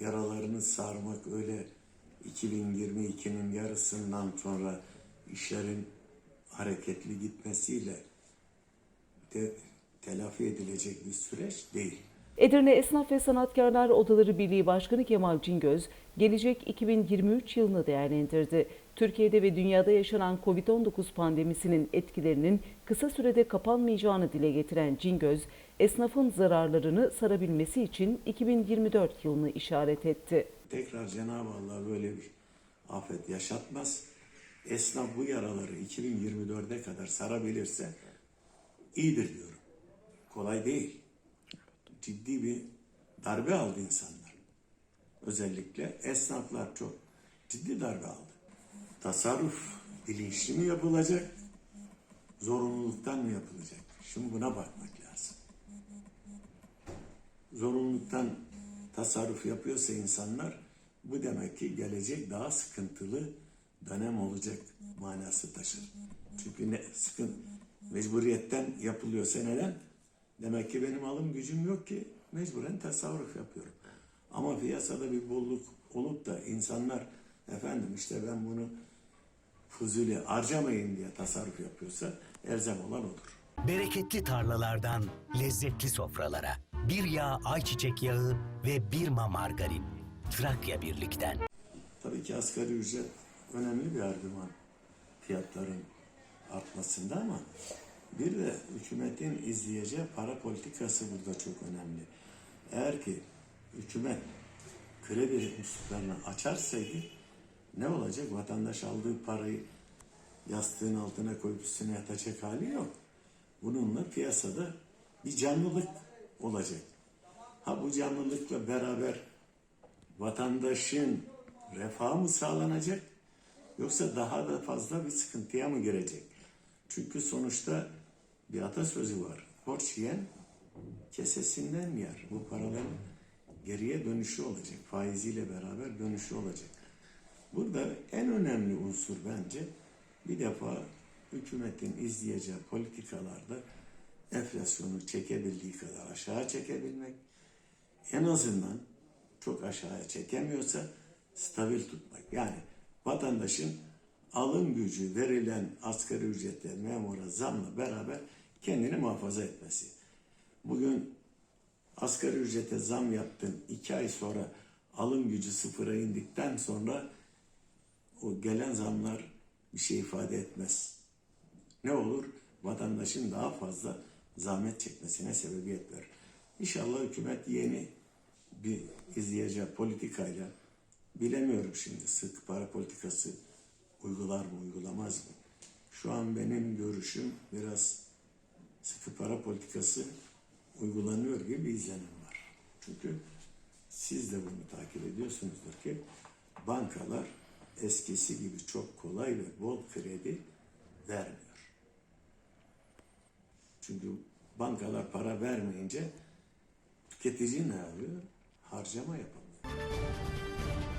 yaralarını sarmak öyle 2022'nin yarısından sonra işlerin hareketli gitmesiyle de telafi edilecek bir süreç değil. Edirne Esnaf ve Sanatkarlar Odaları Birliği Başkanı Kemal Cingöz, gelecek 2023 yılını değerlendirdi. Türkiye'de ve dünyada yaşanan COVID-19 pandemisinin etkilerinin kısa sürede kapanmayacağını dile getiren Cingöz, esnafın zararlarını sarabilmesi için 2024 yılını işaret etti. Tekrar Cenab-ı Allah böyle bir afet yaşatmaz. Esnaf bu yaraları 2024'e kadar sarabilirse iyidir diyorum. Kolay değil. Ciddi bir darbe aldı insanlar. Özellikle esnaflar çok ciddi darbe aldı. Tasarruf bilinçli mi yapılacak, zorunluluktan mı yapılacak? Şimdi buna bakmak lazım. Zorunluluktan tasarruf yapıyorsa insanlar bu demek ki gelecek daha sıkıntılı dönem olacak manası taşır. Çünkü ne sıkın mecburiyetten yapılıyorsa neden? Demek ki benim alım gücüm yok ki mecburen tasarruf yapıyorum. Ama piyasada bir bolluk olup da insanlar efendim işte ben bunu fuzuli harcamayın diye tasarruf yapıyorsa elzem olan odur. Bereketli tarlalardan lezzetli sofralara. Bir yağ ayçiçek yağı ve bir ma margarin. Trakya Birlik'ten. Tabii ki asgari ücret önemli bir argüman fiyatların artmasında ama bir de hükümetin izleyeceği para politikası burada çok önemli. Eğer ki hükümet kredi musluklarını açarsaydı ne olacak? Vatandaş aldığı parayı yastığın altına koyup üstüne yatacak hali yok. Bununla piyasada bir canlılık olacak. Ha bu canlılıkla beraber vatandaşın refahı mı sağlanacak yoksa daha da fazla bir sıkıntıya mı girecek? Çünkü sonuçta bir atasözü var. Borç yiyen kesesinden yer. Bu paraların geriye dönüşü olacak. Faiziyle beraber dönüşü olacak. Burada en önemli unsur bence bir defa hükümetin izleyeceği politikalarda enflasyonu çekebildiği kadar aşağı çekebilmek, en azından çok aşağıya çekemiyorsa stabil tutmak. Yani vatandaşın alım gücü verilen asgari ücretle memura zamla beraber kendini muhafaza etmesi. Bugün asgari ücrete zam yaptın, iki ay sonra alım gücü sıfıra indikten sonra o gelen zamlar bir şey ifade etmez. Ne olur? Vatandaşın daha fazla zahmet çekmesine sebebiyet verir. İnşallah hükümet yeni bir izleyeceği politikayla bilemiyorum şimdi sık para politikası uygular mı uygulamaz mı? Şu an benim görüşüm biraz sıkı para politikası uygulanıyor gibi bir izlenim var. Çünkü siz de bunu takip ediyorsunuzdur ki bankalar eskisi gibi çok kolay ve bol kredi vermiyor. Çünkü bankalar para vermeyince tüketici ne yapıyor? Harcama yapamıyor.